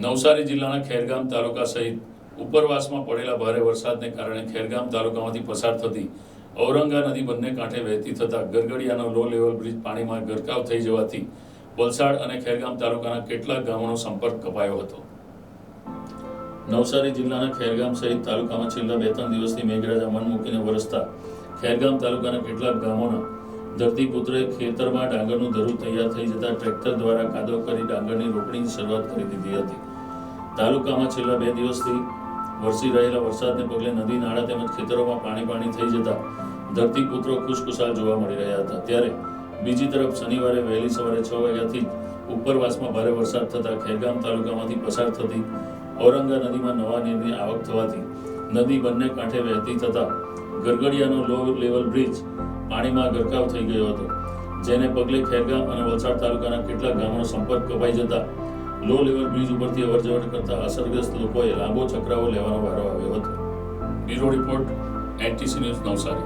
નવસારી જિલ્લાના ખેરગામ તાલુકા સહિત ઉપરવાસમાં પડેલા ભારે વરસાદને કારણે ખેરગામ તાલુકામાંથી પસાર થતી ઔરંગા નદી બંને કાંઠે વહેતી થતા ગરગડિયાનો લો લેવલ બ્રિજ પાણીમાં ગરકાવ થઈ જવાથી વલસાડ અને ખેરગામ તાલુકાના કેટલાક ગામોનો સંપર્ક કપાયો હતો. નવસારી જિલ્લાના ખેરગામ સહિત તાલુકામાં છેલ્લા બે ત્રણ દિવસથી મેઘરાજા મન મૂકીને વરસતા ખેરગામ તાલુકાના કેટલાક ગામોના ધરતીપુત્રે ખેતરમાં ડાંગરનું ધરું તૈયાર થઈ જતા ટ્રેક્ટર દ્વારા કાદવ કરી ડાંગરની રોપણીની શરૂઆત કરી દીધી હતી. તાલુકામાં છેલ્લા બે દિવસથી વરસી રહેલા વરસાદને પગલે નદી, નાળા તેમજ ખેતરોમાં પાણી પાણી થઈ જતા ધરતીપુત્રો ખુશખુશાલ જોવા મળી રહ્યા હતા. ત્યારે બીજી તરફ શનિવારે વહેલી સવારે છ વાગ્યાથી ઉપરવાસમાં ભારે વરસાદ થતા ખેરગામ તાલુકામાંથી પસાર થતી ઔરંગા નદીમાં નવા નીરની આવક થવાથી નદી બંને કાંઠે વહેતી થતા ગરગડિયાનો લો લેવલ બ્રિજ પાણીમાં ગરકાવ થઈ ગયો હતો. જેને પગલે ખેરગામ અને વલસાડ તાલુકાના કેટલાક ગામોનો સંપર્ક કપાઈ જતા લો લેવલ બ્રિજ ઉપરથી અવરજવર કરતા અસરગ્રસ્ત લોકોએ લાંબો ચક્રાવો લેવાનો વારો આવ્યો હતો. Bureau report NTC news Navsari.